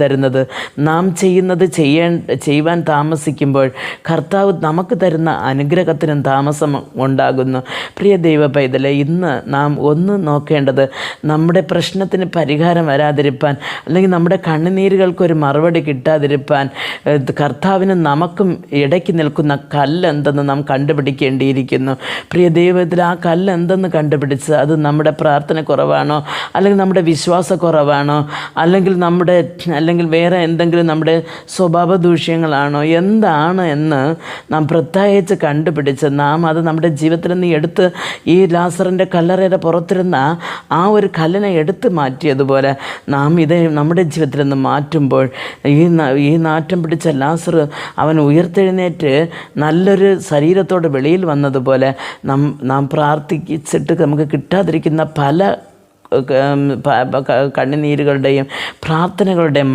തരുന്നത്. നാം ചെയ്യുന്നത് ചെയ്യാൻ ചെയ്യുവാൻ താമസിക്കുമ്പോൾ കർത്താവ് നമുക്ക് തരുന്ന അനുഗ്രഹത്തിനും താമസം ഉണ്ടാകുന്നു. പ്രിയ ദൈവ പൈതലെ ഇന്ന് നാം ഒന്ന് നോക്കേണ്ടത് നമ്മുടെ പ്രശ്നത്തിന് പരിഹാരം വരാതിരിപ്പാൻ അല്ലെങ്കിൽ നമ്മുടെ കണ്ണുനീരുകൾക്കൊരു മറുപടി കിട്ടാതിരിപ്പാൻ കർത്താവിന് നമുക്കും ഇടയ്ക്ക് നിൽക്കുന്ന കല്ലെന്തെന്ന് നാം കണ്ടുപിടിക്കേണ്ടിയിരിക്കുന്നു. പ്രിയ ദൈവത്തിൽ ആ കല്ലെന്തെന്ന് കണ്ടുപിടിച്ച് അത് നമ്മുടെ പ്രാർത്ഥന കുറവാണോ അല്ലെങ്കിൽ നമ്മുടെ വിശ്വാസക്കുറവാണോ അല്ലെങ്കിൽ നമ്മുടെ അല്ലെങ്കിൽ വേറെ എന്തെങ്കിലും നമ്മുടെ സ്വഭാവ ദൂഷ്യങ്ങളാണോ എന്താണ് എന്ന് നാം പ്രത്യേകിച്ച് കണ്ടുപിടിച്ച് നാം അത് നമ്മുടെ ജീവിതത്തിൽ നിന്ന് എടുത്ത് ഈ ലാസറിന്റെ കല്ലറയുടെ പുറത്തിരുന്ന ആ ഒരു കല്ലിനെ എടുത്ത് മാറ്റിയതുപോലെ നാം ഇത് നമ്മുടെ ജീവിതത്തിൽ നിന്ന് മാറ്റുമ്പോൾ ഈ ഈ നാറ്റം പിടിച്ച ലാസർ അവൻ ഉയർത്തെഴുന്നേറ്റ് നല്ലൊരു ശരീരത്തോടെ വെളിയിൽ വന്നതുപോലെ നാം നാം പ്രാർത്ഥിച്ചിട്ട് നമുക്ക് കിട്ടാതിരിക്കുന്ന പല കണ്ണുനീരുകളുടെയും പ്രാർത്ഥനകളുടെയും